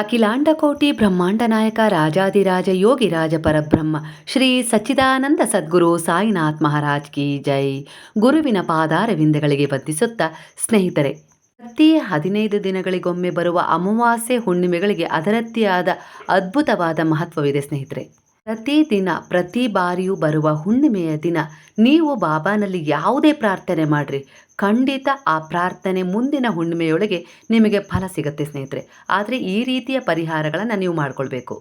ಅಖಿಲಾಂಡಕೋಟಿ ಬ್ರಹ್ಮಾಂಡ ನಾಯಕ ರಾಜಾದಿರಾಜ ಯೋಗಿ ರಾಜ ಪರಬ್ರಹ್ಮ ಶ್ರೀ ಸಚ್ಚಿದಾನಂದ ಸದ್ಗುರು ಸಾಯಿನಾಥ್ ಮಹಾರಾಜ್ ಕಿ ಜೈ. ಗುರುವಿನ ಪಾದಾರವಿಂದಗಳಿಗೆ ವಂದಿಸುತ್ತಾ ಸ್ನೇಹಿತರೆ, ಪ್ರತಿ ಹದಿನೈದು ದಿನಗಳಿಗೊಮ್ಮೆ ಬರುವ ಅಮಾವಾಸ್ಯೆ ಹುಣ್ಣಿಮೆಗಳಿಗೆ ಅದರತ್ತಿಯಾದ ಅದ್ಭುತವಾದ ಮಹತ್ವವಿದೆ ಸ್ನೇಹಿತರೆ. ಪ್ರತಿದಿನ, ಪ್ರತಿ ಬಾರಿಯೂ ಬರುವ ಹುಣ್ಣಿಮೆಯ ದಿನ ನೀವು ಬಾಬಾನಲ್ಲಿ ಯಾವುದೇ ಪ್ರಾರ್ಥನೆ ಮಾಡಿರಿ. ಖಂಡಿತ ಆ ಪ್ರಾರ್ಥನೆ ಮುಂದಿನ ಹುಣ್ಣಿಮೆಯೊಳಗೆ ನಿಮಗೆ ಫಲ ಸಿಗುತ್ತೆ ಸ್ನೇಹಿತರೆ. ಆದರೆ ಈ ರೀತಿಯ ಪರಿಹಾರಗಳನ್ನು ನೀವು ಮಾಡ್ಕೊಳ್ಬೇಕು.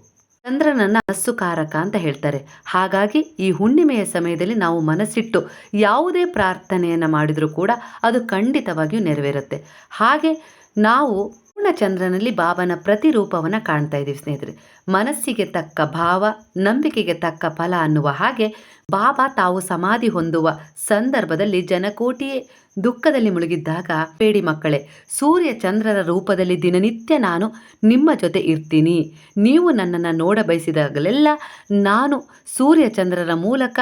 ಚಂದ್ರನನ್ನ ಮನಸ್ಸುಕಾರಕ ಅಂತ ಹೇಳ್ತಾರೆ. ಹಾಗಾಗಿ ಈ ಹುಣ್ಣಿಮೆಯ ಸಮಯದಲ್ಲಿ ನಾವು ಮನಸ್ಸಿಟ್ಟು ಯಾವುದೇ ಪ್ರಾರ್ಥನೆಯನ್ನು ಮಾಡಿದರೂ ಕೂಡ ಅದು ಖಂಡಿತವಾಗಿಯೂ ನೆರವೇರುತ್ತೆ. ಹಾಗೆ ನಾವು ಪೂರ್ಣ ಚಂದ್ರನಲ್ಲಿ ಬಾಬನ ಪ್ರತಿರೂಪವನ್ನು ಕಾಣ್ತಾ ಇದ್ದೀವಿ ಸ್ನೇಹಿತರೆ. ಮನಸ್ಸಿಗೆ ತಕ್ಕ ಭಾವ, ನಂಬಿಕೆಗೆ ತಕ್ಕ ಫಲ ಅನ್ನುವ ಹಾಗೆ ಬಾಬಾ ತಾವು ಸಮಾಧಿ ಹೊಂದುವ ಸಂದರ್ಭದಲ್ಲಿ ಜನಕೋಟಿಯೇ ದುಃಖದಲ್ಲಿ ಮುಳುಗಿದ್ದಾಗ, ಬೇಡಿ ಮಕ್ಕಳೇ, ಸೂರ್ಯ ಚಂದ್ರರ ರೂಪದಲ್ಲಿ ದಿನನಿತ್ಯ ನಾನು ನಿಮ್ಮ ಜೊತೆ ಇರ್ತೀನಿ. ನೀವು ನನ್ನನ್ನು ನೋಡಬಯಸಿದಾಗಲೆಲ್ಲ ನಾನು ಸೂರ್ಯ ಚಂದ್ರರ ಮೂಲಕ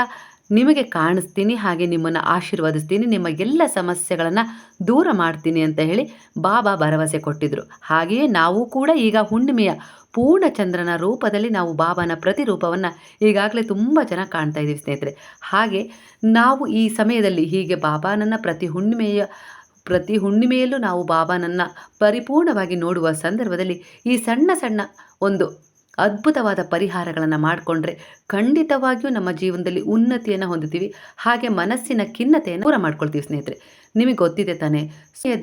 ನಿಮಗೆ ಕಾಣಿಸ್ತೀನಿ, ಹಾಗೆ ನಿಮ್ಮನ್ನು ಆಶೀರ್ವದಿಸ್ತೀನಿ, ನಿಮ್ಮ ಎಲ್ಲ ಸಮಸ್ಯೆಗಳನ್ನು ದೂರ ಮಾಡ್ತೀನಿ ಅಂತ ಹೇಳಿ ಬಾಬಾ ಭರವಸೆ ಕೊಟ್ಟಿದ್ದರು ಹಾಗೆಯೇ ನಾವು ಕೂಡ ಈಗ ಹುಣ್ಣಿಮೆಯ ಪೂರ್ಣಚಂದ್ರನ ರೂಪದಲ್ಲಿ ನಾವು ಬಾಬಾನ ಪ್ರತಿರೂಪವನ್ನು ಈಗಾಗಲೇ ತುಂಬ ಜನ ಕಾಣ್ತಾ ಇದ್ದೀವಿ ಸ್ನೇಹಿತರೆ. ಹಾಗೆ ನಾವು ಈ ಸಮಯದಲ್ಲಿ ಹೀಗೆ ಬಾಬಾನನ್ನು ಪ್ರತಿ ಹುಣ್ಣಿಮೆಯ, ಪ್ರತಿ ಹುಣ್ಣಿಮೆಯಲ್ಲೂ ನಾವು ಬಾಬಾನನ್ನು ಪರಿಪೂರ್ಣವಾಗಿ ನೋಡುವ ಸಂದರ್ಭದಲ್ಲಿ ಈ ಸಣ್ಣ ಸಣ್ಣ ಒಂದು ಅದ್ಭುತವಾದ ಪರಿಹಾರಗಳನ್ನು ಮಾಡಿಕೊಂಡ್ರೆ ಖಂಡಿತವಾಗಿಯೂ ನಮ್ಮ ಜೀವನದಲ್ಲಿ ಉನ್ನತಿಯನ್ನು ಹೊಂದುತ್ತೀವಿ ಹಾಗೆ ಮನಸ್ಸಿನ ಖಿನ್ನತೆಯನ್ನು ದೂರ ಮಾಡ್ಕೊಳ್ತೀವಿ ಸ್ನೇಹಿತರೆ. ನಿಮಗೆ ಗೊತ್ತಿದೆ ತಾನೇ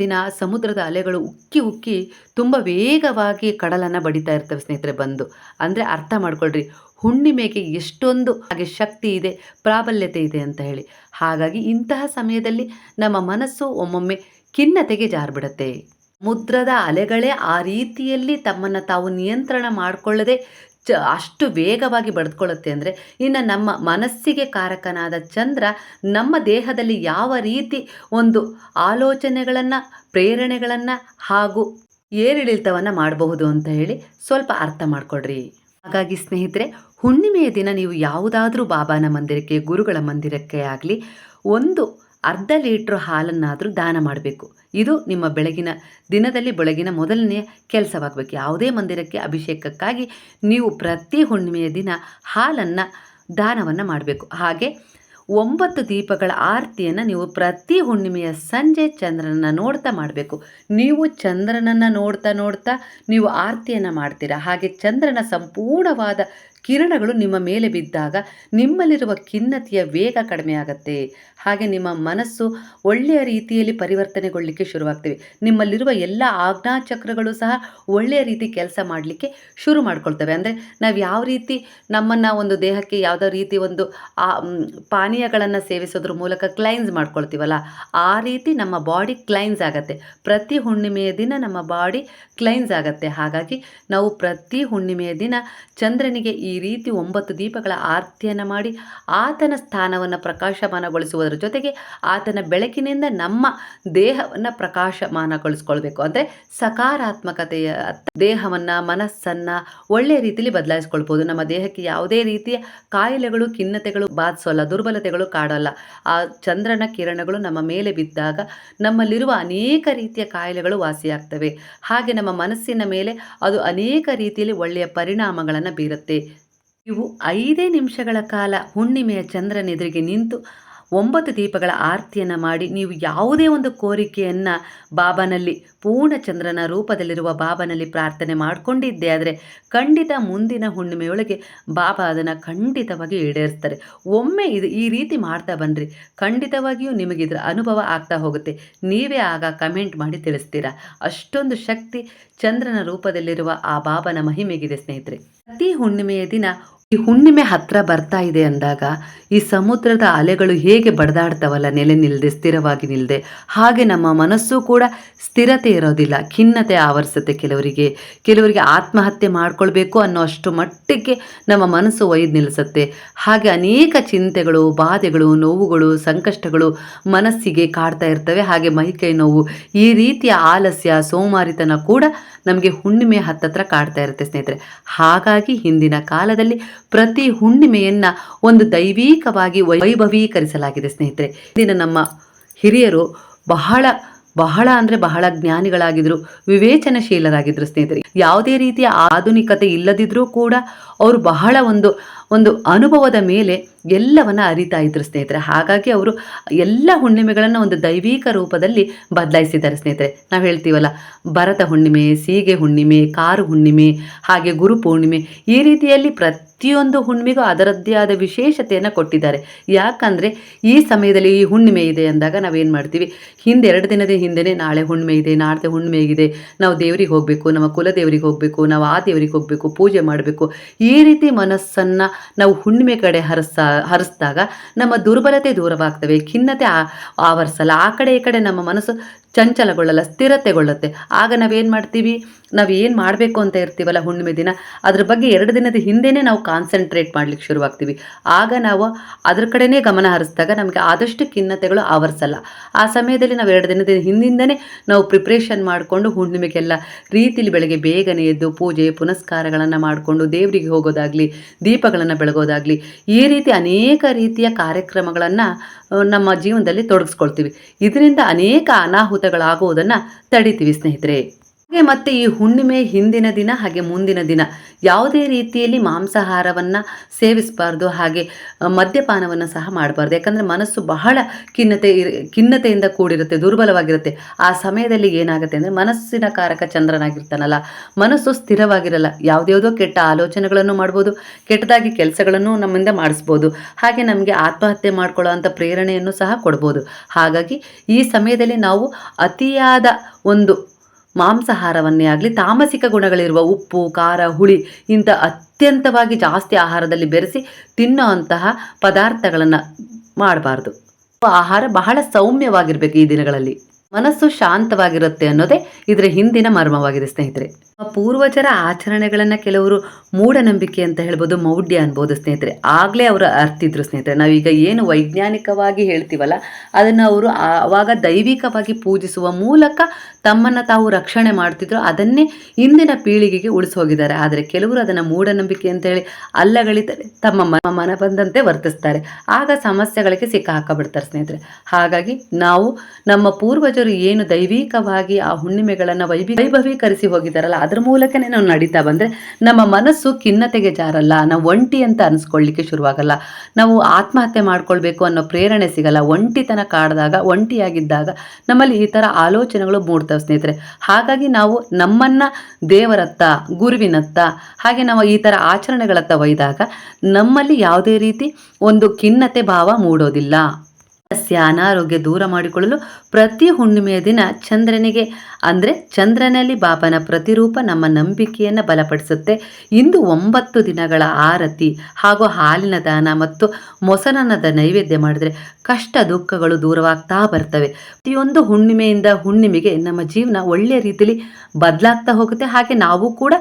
ದಿನ ಸಮುದ್ರದ ಅಲೆಗಳು ಉಕ್ಕಿ ಉಕ್ಕಿ ತುಂಬ ವೇಗವಾಗಿ ಕಡಲನ್ನು ಬಡಿತಾ ಇರ್ತವೆ ಸ್ನೇಹಿತರೆ ಬಂದು. ಅಂದರೆ ಅರ್ಥ ಮಾಡ್ಕೊಳ್ರಿ, ಹುಣ್ಣಿಮೆಗೆ ಎಷ್ಟೊಂದು ಹಾಗೆ ಶಕ್ತಿ ಇದೆ, ಪ್ರಾಬಲ್ಯತೆ ಇದೆ ಅಂತ ಹೇಳಿ. ಹಾಗಾಗಿ ಇಂತಹ ಸಮಯದಲ್ಲಿ ನಮ್ಮ ಮನಸ್ಸು ಒಮ್ಮೊಮ್ಮೆ ಖಿನ್ನತೆಗೆ ಜಾರ್ಬಿಡುತ್ತೆ. ಮುದ್ರದ ಅಲೆಗಳೇ ಆ ರೀತಿಯಲ್ಲಿ ತಮ್ಮನ್ನು ತಾವು ನಿಯಂತ್ರಣ ಮಾಡಿಕೊಳ್ಳದೆ ಚ ಅಷ್ಟು ವೇಗವಾಗಿ ಬಡ್ದುಕೊಳ್ಳುತ್ತೆ ಅಂದರೆ ಇನ್ನು ನಮ್ಮ ಮನಸ್ಸಿಗೆ ಕಾರಕನಾದ ಚಂದ್ರ ನಮ್ಮ ದೇಹದಲ್ಲಿ ಯಾವ ರೀತಿ ಒಂದು ಆಲೋಚನೆಗಳನ್ನು, ಪ್ರೇರಣೆಗಳನ್ನು ಹಾಗೂ ಏರಿಳಿತವನ್ನು ಮಾಡಬಹುದು ಅಂತ ಹೇಳಿ ಸ್ವಲ್ಪ ಅರ್ಥ ಮಾಡಿಕೊಡ್ರಿ ಹಾಗಾಗಿ ಸ್ನೇಹಿತರೆ, ಹುಣ್ಣಿಮೆಯ ದಿನ ನೀವು ಯಾವುದಾದ್ರೂ ಬಾಬಾನ ಮಂದಿರಕ್ಕೆ, ಗುರುಗಳ ಮಂದಿರಕ್ಕೆ ಆಗಲಿ, ಒಂದು ಅರ್ಧ ಲೀಟ್ರ್ ಹಾಲನ್ನಾದರೂ ದಾನ ಮಾಡಬೇಕು. ಇದು ನಿಮ್ಮ ಬೆಳಗಿನ, ದಿನದಲ್ಲಿ ಬೆಳಗಿನ ಮೊದಲನೆಯ ಕೆಲಸವಾಗಬೇಕು. ಯಾವುದೇ ಮಂದಿರಕ್ಕೆ ಅಭಿಷೇಕಕ್ಕಾಗಿ ನೀವು ಪ್ರತಿ ಹುಣ್ಣಿಮೆಯ ದಿನ ಹಾಲನ್ನು, ದಾನವನ್ನು ಮಾಡಬೇಕು. ಹಾಗೆ ಒಂಬತ್ತು ದೀಪಗಳ ಆರತಿಯನ್ನು ನೀವು ಪ್ರತಿ ಹುಣ್ಣಿಮೆಯ ಸಂಜೆ ಚಂದ್ರನನ್ನು ನೋಡ್ತಾ ಮಾಡಬೇಕು. ನೀವು ಚಂದ್ರನನ್ನು ನೋಡ್ತಾ ನೋಡ್ತಾ ನೀವು ಆರತಿಯನ್ನು ಮಾಡ್ತೀರಾ? ಹಾಗೆ ಚಂದ್ರನ ಸಂಪೂರ್ಣವಾದ ಕಿರಣಗಳು ನಿಮ್ಮ ಮೇಲೆ ಬಿದ್ದಾಗ ನಿಮ್ಮಲ್ಲಿರುವ ಖಿನ್ನತೆಯ ವೇಗ ಕಡಿಮೆಯಾಗತ್ತೆ ಹಾಗೆ ನಿಮ್ಮ ಮನಸ್ಸು ಒಳ್ಳೆಯ ರೀತಿಯಲ್ಲಿ ಪರಿವರ್ತನೆಗೊಳ್ಳಲಿಕ್ಕೆ ಶುರುವಾಗ್ತವೆ. ನಿಮ್ಮಲ್ಲಿರುವ ಎಲ್ಲ ಆಜ್ಞಾಚಕ್ರಗಳು ಸಹ ಒಳ್ಳೆಯ ರೀತಿ ಕೆಲಸ ಮಾಡಲಿಕ್ಕೆ ಶುರು ಮಾಡ್ಕೊಳ್ತವೆ. ಅಂದರೆ ನಾವು ಯಾವ ರೀತಿ ನಮ್ಮನ್ನು ಒಂದು ದೇಹಕ್ಕೆ ಯಾವುದೋ ರೀತಿ ಒಂದು, ಆ ಪಾನೀಯಗಳನ್ನು ಸೇವಿಸೋದ್ರ ಮೂಲಕ ಕ್ಲೈನ್ಸ್ ಮಾಡ್ಕೊಳ್ತೀವಲ್ಲ, ಆ ರೀತಿ ನಮ್ಮ ಬಾಡಿ ಕ್ಲೈನ್ಸ್ ಆಗುತ್ತೆ. ಪ್ರತಿ ಹುಣ್ಣಿಮೆಯ ದಿನ ನಮ್ಮ ಬಾಡಿ ಕ್ಲೈನ್ಸ್ ಆಗುತ್ತೆ. ಹಾಗಾಗಿ ನಾವು ಪ್ರತಿ ಹುಣ್ಣಿಮೆಯ ದಿನ ಚಂದ್ರನಿಗೆ ರೀತಿ ಒಂಬತ್ತು ದೀಪಗಳ ಆರತಿಯನ್ನು ಮಾಡಿ ಆತನ ಸ್ಥಾನವನ್ನು ಪ್ರಕಾಶಮಾನಗೊಳಿಸುವುದರ ಜೊತೆಗೆ ಆತನ ಬೆಳಕಿನಿಂದ ನಮ್ಮ ದೇಹವನ್ನು ಪ್ರಕಾಶಮಾನಗೊಳಿಸ್ಕೊಳ್ಬೇಕು. ಅಂದರೆ ಸಕಾರಾತ್ಮಕತೆಯ ದೇಹವನ್ನು, ಮನಸ್ಸನ್ನು ಒಳ್ಳೆಯ ರೀತಿಯಲ್ಲಿ ಬದಲಾಯಿಸ್ಕೊಳ್ಬೋದು. ನಮ್ಮ ದೇಹಕ್ಕೆ ಯಾವುದೇ ರೀತಿಯ ಕಾಯಿಲೆಗಳು, ಖಿನ್ನತೆಗಳು, ಬಾಧಿಸೋಲ್ಲ, ದುರ್ಬಲತೆಗಳು ಕಾಡೋಲ್ಲ. ಆ ಚಂದ್ರನ ಕಿರಣಗಳು ನಮ್ಮ ಮೇಲೆ ಬಿದ್ದಾಗ ನಮ್ಮಲ್ಲಿರುವ ಅನೇಕ ರೀತಿಯ ಕಾಯಿಲೆಗಳು ವಾಸಿಯಾಗ್ತವೆ. ಹಾಗೆ ನಮ್ಮ ಮನಸ್ಸಿನ ಮೇಲೆ ಅದು ಅನೇಕ ರೀತಿಯಲ್ಲಿ ಒಳ್ಳೆಯ ಪರಿಣಾಮಗಳನ್ನು ಬೀರುತ್ತೆ. ಇವು ಐದೇ ನಿಮಿಷಗಳ ಕಾಲ ಹುಣ್ಣಿಮೆಯ ಚಂದ್ರನೆದುರಿಗೆ ನಿಂತು ಒಂಬತ್ತು ದೀಪಗಳ ಆರ್ತಿಯನ್ನು ಮಾಡಿ ನೀವು ಯಾವುದೇ ಒಂದು ಕೋರಿಕೆಯನ್ನು ಬಾಬಾನಲ್ಲಿ ಪೂರ್ಣಚಂದ್ರನ ರೂಪದಲ್ಲಿರುವ ಬಾಬಾನಲ್ಲಿ ಪ್ರಾರ್ಥನೆ ಮಾಡಿಕೊಂಡಿದ್ದೆ ಆದರೆ ಖಂಡಿತ ಮುಂದಿನ ಹುಣ್ಣಿಮೆಯೊಳಗೆ ಬಾಬಾ ಅದನ್ನು ಖಂಡಿತವಾಗಿ ಈಡೇರಿಸ್ತಾರೆ. ಒಮ್ಮೆ ಇದು ಈ ರೀತಿ ಮಾಡ್ತಾ ಬನ್ನಿರಿ ಖಂಡಿತವಾಗಿಯೂ ನಿಮಗೆ ಇದರ ಅನುಭವ ಆಗ್ತಾ ಹೋಗುತ್ತೆ. ನೀವೇ ಆಗ ಕಮೆಂಟ್ ಮಾಡಿ ತಿಳಿಸ್ತೀರಾ. ಅಷ್ಟೊಂದು ಶಕ್ತಿ ಚಂದ್ರನ ರೂಪದಲ್ಲಿರುವ ಆ ಬಾಬನ ಮಹಿಮೆಗಿದೆ ಸ್ನೇಹಿತರೆ. ಪ್ರತಿ ಹುಣ್ಣಿಮೆಯ ದಿನ ಈ ಹುಣ್ಣಿಮೆ ಹತ್ರ ಬರ್ತಾ ಇದೆ ಅಂದಾಗ ಈ ಸಮುದ್ರದ ಅಲೆಗಳು ಹೇಗೆ ಬಡದಾಡ್ತವಲ್ಲ, ನೆಲೆ ನಿಲ್ಲದೆ ಸ್ಥಿರವಾಗಿ ನಿಲ್ಲದೆ ಹಾಗೆ ನಮ್ಮ ಮನಸ್ಸು ಕೂಡ ಸ್ಥಿರತೆ ಇರೋದಿಲ್ಲ, ಖಿನ್ನತೆ ಆವರಿಸುತ್ತೆ ಕೆಲವರಿಗೆ. ಕೆಲವರಿಗೆ ಆತ್ಮಹತ್ಯೆ ಮಾಡ್ಕೊಳ್ಬೇಕು ಅನ್ನೋ ಅಷ್ಟು ಮಟ್ಟಿಗೆ ನಮ್ಮ ಮನಸ್ಸು ಒಯ್ದು ನಿಲ್ಲಿಸುತ್ತೆ ಹಾಗೆ ಅನೇಕ ಚಿಂತೆಗಳು, ಬಾಧೆಗಳು, ನೋವುಗಳು, ಸಂಕಷ್ಟಗಳು ಮನಸ್ಸಿಗೆ ಕಾಡ್ತಾ ಇರ್ತವೆ. ಹಾಗೆ ಮೈಕೈ ನೋವು, ಈ ರೀತಿಯ ಆಲಸ್ಯ, ಸೋಮಾರಿತನ ಕೂಡ ನಮಗೆ ಹುಣ್ಣಿಮೆ ಹತ್ತತ್ರ ಕಾಡ್ತಾ ಇರುತ್ತೆ ಸ್ನೇಹಿತರೆ. ಹಾಗಾಗಿ ಹಿಂದಿನ ಕಾಲದಲ್ಲಿ ಪ್ರತಿ ಹುಣ್ಣಿಮೆಯನ್ನು ಒಂದು ದೈವಿಕವಾಗಿ ವೈಭವೀಕರಿಸಲಾಗಿದೆ ಸ್ನೇಹಿತರೆ. ಇಂದಿನ ನಮ್ಮ ಹಿರಿಯರು ಬಹಳ ಬಹಳ ಅಂದರೆ ಬಹಳ ಜ್ಞಾನಿಗಳಾಗಿದ್ರು, ವಿವೇಚನಶೀಲರಾಗಿದ್ರು ಸ್ನೇಹಿತರೆ. ಯಾವುದೇ ರೀತಿಯ ಆಧುನಿಕತೆ ಇಲ್ಲದಿದ್ರೂ ಕೂಡ ಅವರು ಬಹಳ ಒಂದು ಒಂದು ಅನುಭವದ ಮೇಲೆ ಎಲ್ಲವನ್ನ ಅರಿತಾ ಇದ್ರು ಸ್ನೇಹಿತರೆ. ಹಾಗಾಗಿ ಅವರು ಎಲ್ಲ ಹುಣ್ಣಿಮೆಗಳನ್ನು ಒಂದು ದೈವಿಕ ರೂಪದಲ್ಲಿ ಬದಲಾಯಿಸಿದ್ದಾರೆ ಸ್ನೇಹಿತರೆ. ನಾವು ಹೇಳ್ತೀವಲ್ಲ, ಭರತ ಹುಣ್ಣಿಮೆ, ಸೀಗೆ ಹುಣ್ಣಿಮೆ, ಕಾರು ಹುಣ್ಣಿಮೆ, ಹಾಗೆ ಗುರು ಪೂರ್ಣಿಮೆ ಈ ರೀತಿಯಲ್ಲಿ ಪ್ರತಿಯೊಂದು ಹುಣ್ಣಿಮೆಗೂ ಅದರದ್ದೇ ಆದ ವಿಶೇಷತೆಯನ್ನು ಕೊಟ್ಟಿದ್ದಾರೆ. ಯಾಕಂದರೆ ಈ ಸಮಯದಲ್ಲಿ ಈ ಹುಣ್ಣಿಮೆ ಇದೆ ಅಂದಾಗ ನಾವೇನು ಮಾಡ್ತೀವಿ? ಹಿಂದೆ ಎರಡು ದಿನದ ಹಿಂದೆನೇ ನಾಳೆ ಹುಣ್ಣಿಮೆ ಇದೆ, ನಾಡ್ದೆ ಹುಣ್ಣಿಮೆ ಇದೆ ನಾವು ದೇವರಿಗೆ ಹೋಗಬೇಕು, ನಮ್ಮ ಕುಲದೇವರಿಗೆ ಹೋಗಬೇಕು, ನಾವು ಆ ದೇವರಿಗೆ ಹೋಗಬೇಕು, ಪೂಜೆ ಮಾಡಬೇಕು. ಈ ರೀತಿ ಮನಸ್ಸನ್ನು ನಾವು ಹುಣ್ಣಿಮೆ ಕಡೆ ಹರಿಸ, ಹರಿಸಿದಾಗ ನಮ್ಮ ದುರ್ಬಲತೆ ದೂರವಾಗ್ತವೆ. ಖಿನ್ನತೆ ಆವರಿಸಲ್ಲ. ಆ ಕಡೆ ಈ ಕಡೆ ನಮ್ಮ ಮನಸ್ಸು ಚಂಚಲಗೊಳ್ಳಲ್ಲ, ಸ್ಥಿರತೆಗೊಳ್ಳುತ್ತೆ. ಆಗ ನಾವೇನು ಮಾಡ್ತೀವಿ? ನಾವು ಏನು ಮಾಡಬೇಕು ಅಂತ ಇರ್ತೀವಲ್ಲ ಹುಣ್ಣಿಮೆ ದಿನ, ಅದ್ರ ಬಗ್ಗೆ ಎರಡು ದಿನದ ಹಿಂದೆಯೇ ನಾವು ಕಾನ್ಸಂಟ್ರೇಟ್ ಮಾಡ್ಲಿಕ್ಕೆ ಶುರುವಾಗ್ತೀವಿ. ಆಗ ನಾವು ಅದ್ರ ಕಡೆನೇ ಗಮನ ಹರಿಸಿದಾಗ ನಮಗೆ ಆದಷ್ಟು ಖಿನ್ನತೆಗಳು ಆವರಿಸಲ್ಲ. ಆ ಸಮಯದಲ್ಲಿ ನಾವು ಎರಡು ದಿನದ ಹಿಂದಿಂದನೇ ನಾವು ಪ್ರಿಪ್ರೇಷನ್ ಮಾಡಿಕೊಂಡು ಹುಣ್ಣಿಮೆಗೆಲ್ಲ ರೀತಿಲಿ ಬೆಳಗ್ಗೆ ಬೇಗನೆ ಎದ್ದು ಪೂಜೆ, ಪುನಸ್ಕಾರಗಳನ್ನು ಮಾಡಿಕೊಂಡು ದೇವರಿಗೆ ಹೋಗೋದಾಗಲಿ, ದೀಪಗಳನ್ನು ಬೆಳಗೋದಾಗಲಿ, ಈ ರೀತಿ ಅನೇಕ ರೀತಿಯ ಕಾರ್ಯಕ್ರಮಗಳನ್ನು ನಮ್ಮ ಜೀವನದಲ್ಲಿ ತೊಡಗಿಸ್ಕೊಳ್ತೀವಿ. ಇದರಿಂದ ಅನೇಕ ಅನಾಹುತಗಳಾಗುವುದನ್ನು ತಡಿತೀವಿ ಸ್ನೇಹಿತರೆ. ಹಾಗೆ ಮತ್ತೆ ಈ ಹುಣ್ಣಿಮೆ ಹಿಂದಿನ ದಿನ ಹಾಗೆ ಮುಂದಿನ ದಿನ ಯಾವುದೇ ರೀತಿಯಲ್ಲಿ ಮಾಂಸಾಹಾರವನ್ನು ಸೇವಿಸಬಾರ್ದು ಹಾಗೆ ಮದ್ಯಪಾನವನ್ನು ಸಹ ಮಾಡಬಾರ್ದು. ಯಾಕಂದರೆ ಮನಸ್ಸು ಬಹಳ ಖಿನ್ನತೆ ಖಿನ್ನತೆಯಿಂದ ಕೂಡಿರುತ್ತೆ, ದುರ್ಬಲವಾಗಿರುತ್ತೆ. ಆ ಸಮಯದಲ್ಲಿ ಏನಾಗುತ್ತೆ ಅಂದರೆ ಮನಸ್ಸಿನ ಕಾರಕ ಚಂದ್ರನಾಗಿರ್ತಾನಲ್ಲ, ಮನಸ್ಸು ಸ್ಥಿರವಾಗಿರಲ್ಲ. ಯಾವುದ್ಯಾವುದೋ ಕೆಟ್ಟ ಆಲೋಚನೆಗಳನ್ನು ಮಾಡ್ಬೋದು, ಕೆಟ್ಟದಾಗಿ ಕೆಲಸಗಳನ್ನು ನಮ್ಮಿಂದ ಮಾಡಿಸ್ಬೋದು. ಹಾಗೆ ನಮಗೆ ಆತ್ಮಹತ್ಯೆ ಮಾಡ್ಕೊಳ್ಳೋ ಅಂಥ ಪ್ರೇರಣೆಯನ್ನು ಸಹ ಕೊಡ್ಬೋದು. ಹಾಗಾಗಿ ಈ ಸಮಯದಲ್ಲಿ ನಾವು ಅತಿಯಾದ ಒಂದು ಮಾಂಸಾಹಾರವನ್ನೇ ಆಗಲಿ, ತಾಮಸಿಕ ಗುಣಗಳಿರುವ ಉಪ್ಪು, ಖಾರ, ಹುಳಿ ಇಂಥ ಅತ್ಯಂತವಾಗಿ ಜಾಸ್ತಿ ಆಹಾರದಲ್ಲಿ ಬೆರೆಸಿ ತಿನ್ನೋ ಅಂತಹ ಪದಾರ್ಥಗಳನ್ನು ಮಾಡಬಾರ್ದು. ಆಹಾರ ಬಹಳ ಸೌಮ್ಯವಾಗಿರಬೇಕು ಈ ದಿನಗಳಲ್ಲಿ. ಮನಸ್ಸು ಶಾಂತವಾಗಿರುತ್ತೆ ಅನ್ನೋದೇ ಇದರ ಹಿಂದಿನ ಮರ್ಮವಾಗಿದೆ, ಸ್ನೇಹಿತರೆ. ಪೂರ್ವಜರ ಆಚರಣೆಗಳನ್ನು ಕೆಲವರು ಮೂಢನಂಬಿಕೆ ಅಂತ ಹೇಳ್ಬೋದು, ಮೌಢ್ಯ ಅನ್ಬೋದು, ಸ್ನೇಹಿತರೆ. ಆಗ್ಲೇ ಅವರು ಅರ್ತಿದ್ರು ಸ್ನೇಹಿತರೆ. ನಾವೀಗ ಏನು ವೈಜ್ಞಾನಿಕವಾಗಿ ಹೇಳ್ತೀವಲ್ಲ, ಅದನ್ನು ಅವರು ಆವಾಗ ದೈವಿಕವಾಗಿ ಪೂಜಿಸುವ ಮೂಲಕ ತಮ್ಮನ್ನ ತಾವು ರಕ್ಷಣೆ ಮಾಡ್ತಿದ್ರು, ಅದನ್ನೇ ಇಂದಿನ ಪೀಳಿಗೆಗೆ ಉಳಿಸಿ ಹೋಗಿದ್ದಾರೆ. ಆದರೆ ಕೆಲವರು ಅದನ್ನು ಮೂಢನಂಬಿಕೆ ಅಂತ ಹೇಳಿ ಅಲ್ಲಗಳಿತಾರೆ ತಮ್ಮ ಮನ ಬಂದಂತೆ ವರ್ತಿಸ್ತಾರೆ. ಆಗ ಸಮಸ್ಯೆಗಳಿಗೆ ಸಿಕ್ಕ ಹಾಕಬಿಡ್ತಾರೆ ಸ್ನೇಹಿತರೆ. ಹಾಗಾಗಿ ನಾವು ನಮ್ಮ ಪೂರ್ವಜರು ಏನು ದೈವಿಕವಾಗಿ ಆ ಹುಣ್ಣಿಮೆಗಳನ್ನು ವೈಭಿ ವೈಭವೀಕರಿಸಿ ಹೋಗಿದ್ದಾರಲ್ಲ ಅದ್ರ ಮೂಲಕನೇ ನಾವು ನಡೀತಾ ಬಂದರೆ ನಮ್ಮ ಮನಸ್ಸು ಖಿನ್ನತೆಗೆ ಜಾರಲ್ಲ, ನಾವು ಒಂಟಿ ಅಂತ ಅನಿಸ್ಕೊಳ್ಳಿಕ್ಕೆ ಶುರುವಾಗಲ್ಲ. ನಾವು ಆತ್ಮಹತ್ಯೆ ಮಾಡ್ಕೊಳ್ಬೇಕು ಅನ್ನೋ ಪ್ರೇರಣೆ ಸಿಗಲ್ಲ. ಒಂಟಿತನ ಕಾಡಿದಾಗ, ಒಂಟಿಯಾಗಿದ್ದಾಗ ನಮ್ಮಲ್ಲಿ ಈ ಥರ ಆಲೋಚನೆಗಳು ಮೂಡ್ತವೆ ಸ್ನೇಹಿತರೆ. ಹಾಗಾಗಿ ನಾವು ನಮ್ಮನ್ನು ದೇವರತ್ತ, ಗುರುವಿನತ್ತ, ಹಾಗೆ ನಾವು ಈ ಥರ ಆಚರಣೆಗಳತ್ತ ಒಯ್ದಾಗ ನಮ್ಮಲ್ಲಿ ಯಾವುದೇ ರೀತಿ ಒಂದು ಖಿನ್ನತೆ ಭಾವ ಮೂಡೋದಿಲ್ಲ. ಸಸ್ಯ ಅನಾರೋಗ್ಯ ದೂರ ಮಾಡಿಕೊಳ್ಳಲು ಪ್ರತಿ ಹುಣ್ಣಿಮೆಯ ದಿನ ಚಂದ್ರನಿಗೆ, ಅಂದರೆ ಚಂದ್ರನಲ್ಲಿ ಬಾಬನ ಪ್ರತಿರೂಪ ನಮ್ಮ ನಂಬಿಕೆಯನ್ನು ಬಲಪಡಿಸುತ್ತೆ. ಇಂದು ಒಂಬತ್ತು ದಿನಗಳ ಆರತಿ ಹಾಗೂ ಹಾಲಿನ ದಾನ ಮತ್ತು ಮೊಸರನ್ನದ ನೈವೇದ್ಯ ಮಾಡಿದರೆ ಕಷ್ಟ ದುಃಖಗಳು ದೂರವಾಗ್ತಾ ಬರ್ತವೆ. ಪ್ರತಿಯೊಂದು ಹುಣ್ಣಿಮೆಯಿಂದ ಹುಣ್ಣಿಮೆಗೆ ನಮ್ಮ ಜೀವನ ಒಳ್ಳೆಯ ರೀತಿಯಲ್ಲಿ ಬದಲಾಗ್ತಾ ಹೋಗುತ್ತೆ. ಹಾಗೆ ನಾವು ಕೂಡ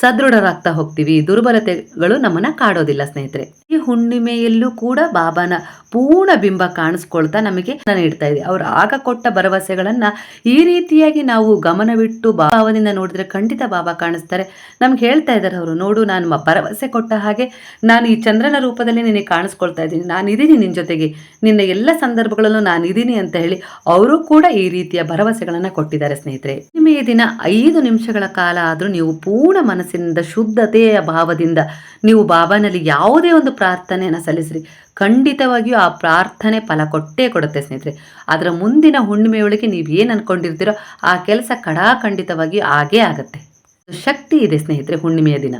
ಸದೃಢರಾಗ್ತಾ ಹೋಗ್ತೀವಿ. ದುರ್ಬಲತೆಗಳು ನಮ್ಮನ್ನ ಕಾಡೋದಿಲ್ಲ ಸ್ನೇಹಿತರೆ. ಈ ಹುಣ್ಣಿಮೆಯಲ್ಲೂ ಕೂಡ ಬಾಬಾನ ಪೂರ್ಣ ಬಿಂಬ ಕಾಣಿಸ್ಕೊಳ್ತಾ ನಮಗೆ ನೀಡ್ತಾ ಇದೆ. ಅವರು ಆಗ ಕೊಟ್ಟ ಭರವಸೆಗಳನ್ನ ಈ ರೀತಿಯಾಗಿ ನಾವು ಗಮನವಿಟ್ಟು ಭಾವದಿಂದ ನೋಡಿದ್ರೆ ಖಂಡಿತ ಬಾಬಾ ಕಾಣಿಸ್ತಾರೆ. ನಮ್ಗೆ ಹೇಳ್ತಾ ಇದ್ದಾರೆ ಅವರು, ನೋಡು, ನಾನು ಭರವಸೆ ಕೊಟ್ಟ ಹಾಗೆ ನಾನು ಈ ಚಂದ್ರನ ರೂಪದಲ್ಲಿ ನಿನಗೆ ಕಾಣಿಸ್ಕೊಳ್ತಾ ಇದ್ದೀನಿ. ನಾನು ಇದ್ದೀನಿ ನಿನ್ನ ಜೊತೆಗೆ. ನಿನ್ನ ಎಲ್ಲ ಸಂದರ್ಭಗಳಲ್ಲೂ ನಾನು ಇದ್ದೀನಿ ಅಂತ ಹೇಳಿ ಅವರು ಕೂಡ ಈ ರೀತಿಯ ಭರವಸೆಗಳನ್ನ ಕೊಟ್ಟಿದ್ದಾರೆ ಸ್ನೇಹಿತರೆ. ನಿಮಗೆ ದಿನ ಐದು ನಿಮಿಷಗಳ ಕಾಲ ಆದರೂ ನೀವು ಪೂರ್ಣ ಮನಸ್ಸಿನಿಂದ, ಶುದ್ಧತೆಯ ಭಾವದಿಂದ ನೀವು ಬಾಬಾನಲ್ಲಿ ಯಾವುದೇ ಒಂದು ಪ್ರಾರ್ಥನೆಯನ್ನು ಸಲ್ಲಿಸಿರಿ. ಖಂಡಿತವಾಗಿಯೂ ಆ ಪ್ರಾರ್ಥನೆ ಫಲ ಕೊಟ್ಟೇ ಕೊಡುತ್ತೆ ಸ್ನೇಹಿತರೆ. ಅದರ ಮುಂದಿನ ಹುಣ್ಣಿಮೆಯೊಳಗೆ ನೀವು ಏನು ಅನ್ಕೊಂಡಿರ್ತೀರೋ ಆ ಕೆಲಸ ಕಡಾಖಂಡಿತವಾಗಿಯೂ ಆಗೇ ಆಗುತ್ತೆ. ಶಕ್ತಿ ಇದೆ ಸ್ನೇಹಿತರೆ ಹುಣ್ಣಿಮೆಯ ದಿನ.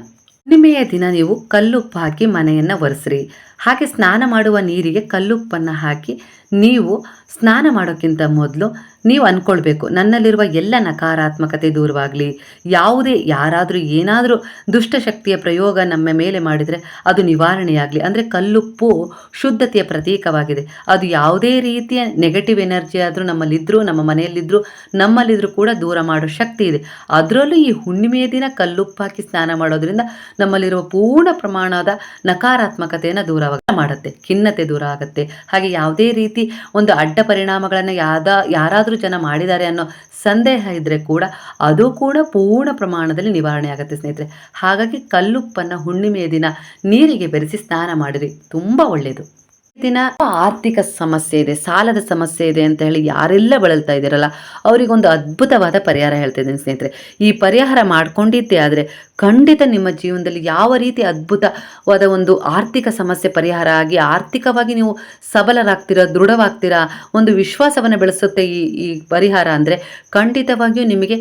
ಹುಣ್ಣಿಮೆಯ ದಿನ ನೀವು ಕಲ್ಲುಪ್ಪು ಹಾಕಿ ಮನೆಯನ್ನು ಒರೆಸ್ರಿ. ಹಾಗೆ ಸ್ನಾನ ಮಾಡುವ ನೀರಿಗೆ ಕಲ್ಲುಪ್ಪನ್ನು ಹಾಕಿ ನೀವು ಸ್ನಾನ ಮಾಡೋಕ್ಕಿಂತ ಮೊದಲು ನೀವು ಅಂದ್ಕೊಳ್ಬೇಕು ನನ್ನಲ್ಲಿರುವ ಎಲ್ಲ ನಕಾರಾತ್ಮಕತೆ ದೂರವಾಗಲಿ, ಯಾವುದೇ ಯಾರಾದರೂ ಏನಾದರೂ ದುಷ್ಟಶಕ್ತಿಯ ಪ್ರಯೋಗ ನಮ್ಮ ಮೇಲೆ ಮಾಡಿದರೆ ಅದು ನಿವಾರಣೆಯಾಗಲಿ. ಅಂದರೆ ಕಲ್ಲುಪ್ಪು ಶುದ್ಧತೆಯ ಪ್ರತೀಕವಾಗಿದೆ. ಅದು ಯಾವುದೇ ರೀತಿಯ ನೆಗೆಟಿವ್ ಎನರ್ಜಿ ಆದರೂ ನಮ್ಮಲ್ಲಿದ್ದರೂ ನಮ್ಮ ಮನೆಯಲ್ಲಿದ್ದರೂ ನಮ್ಮಲ್ಲಿದ್ದರೂ ಕೂಡ ದೂರ ಮಾಡೋ ಶಕ್ತಿ ಇದೆ. ಅದರಲ್ಲೂ ಈ ಹುಣ್ಣಿಮೆಯ ದಿನ ಕಲ್ಲುಪ್ಪು ಹಾಕಿ ಸ್ನಾನ ಮಾಡೋದ್ರಿಂದ ನಮ್ಮಲ್ಲಿರುವ ಪೂರ್ಣ ಪ್ರಮಾಣದ ನಕಾರಾತ್ಮಕತೆಯನ್ನು ದೂರವಾಗ ಮಾಡುತ್ತೆ, ಖಿನ್ನತೆ ದೂರ ಆಗುತ್ತೆ. ಹಾಗೆ ಯಾವುದೇ ರೀತಿ ಒಂದು ಅಡ್ಡ ಪರಿಣಾಮಗಳನ್ನು ಯಾದ, ಯಾರಾದರೂ ಜನ ಮಾಡಿದ್ದಾರೆ ಅನ್ನೋ ಸಂದೇಹ ಇದ್ದರೆ ಕೂಡ ಅದು ಕೂಡ ಪೂರ್ಣ ಪ್ರಮಾಣದಲ್ಲಿ ನಿವಾರಣೆ ಆಗುತ್ತೆ ಸ್ನೇಹಿತರೆ. ಹಾಗಾಗಿ ಕಲ್ಲುಪ್ಪನ್ನು ಹುಣ್ಣಿಮೆಯ ದಿನ ನೀರಿಗೆ ಬೆರೆಸಿ ಸ್ನಾನ ಮಾಡಿರಿ, ತುಂಬ ಒಳ್ಳೆಯದು ದಿನ ಆರ್ಥಿಕ ಸಮಸ್ಯೆ ಇದೆ, ಸಾಲದ ಸಮಸ್ಯೆ ಇದೆ ಅಂತ ಹೇಳಿ ಯಾರೆಲ್ಲ ಬಳಲ್ತಾ ಇದ್ದೀರಲ್ಲ, ಅವರಿಗೊಂದು ಅದ್ಭುತವಾದ ಪರಿಹಾರ ಹೇಳ್ತಾ ಇದ್ದೀನಿ ಸ್ನೇಹಿತರೆ. ಈ ಪರಿಹಾರ ಮಾಡ್ಕೊಂಡಿದ್ದೆ ಆದರೆ ಖಂಡಿತ ನಿಮ್ಮ ಜೀವನದಲ್ಲಿ ಯಾವ ರೀತಿ ಅದ್ಭುತವಾದ ಒಂದು ಆರ್ಥಿಕ ಸಮಸ್ಯೆ ಪರಿಹಾರ ಆಗಿ ಆರ್ಥಿಕವಾಗಿ ನೀವು ಸಬಲರಾಗ್ತೀರಾ, ದೃಢವಾಗ್ತೀರಾ, ಒಂದು ವಿಶ್ವಾಸವನ್ನು ಬೆಳೆಸುತ್ತೆ ಈ ಈ ಪರಿಹಾರ ಅಂದರೆ ಖಂಡಿತವಾಗಿಯೂ ನಿಮಗೆ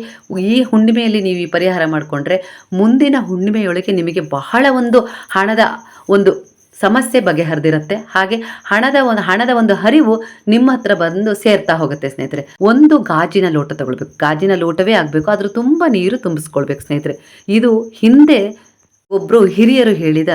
ಈ ಹುಣ್ಣಿಮೆಯಲ್ಲಿ ನೀವು ಈ ಪರಿಹಾರ ಮಾಡಿಕೊಂಡ್ರೆ ಮುಂದಿನ ಹುಣ್ಣಿಮೆಯೊಳಗೆ ನಿಮಗೆ ಬಹಳ ಒಂದು ಹಣದ ಒಂದು ಸಮಸ್ಯೆ ಬಗೆಹರಿದಿರುತ್ತೆ. ಹಾಗೆ ಹಣದ ಒಂದು ಹಣದ ಒಂದು ಹರಿವು ನಿಮ್ಮ ಹತ್ರ ಬಂದು ಸೇರ್ತಾ ಹೋಗುತ್ತೆ ಸ್ನೇಹಿತರೆ. ಒಂದು ಗಾಜಿನ ಲೋಟ ತಗೊಳ್ಬೇಕು. ಗಾಜಿನ ಲೋಟವೇ ಆಗಬೇಕು. ಆದರೂ ತುಂಬ ನೀರು ತುಂಬಿಸ್ಕೊಳ್ಬೇಕು ಸ್ನೇಹಿತರೆ. ಇದು ಹಿಂದೆ ಒಬ್ಬರು ಹಿರಿಯರು ಹೇಳಿದ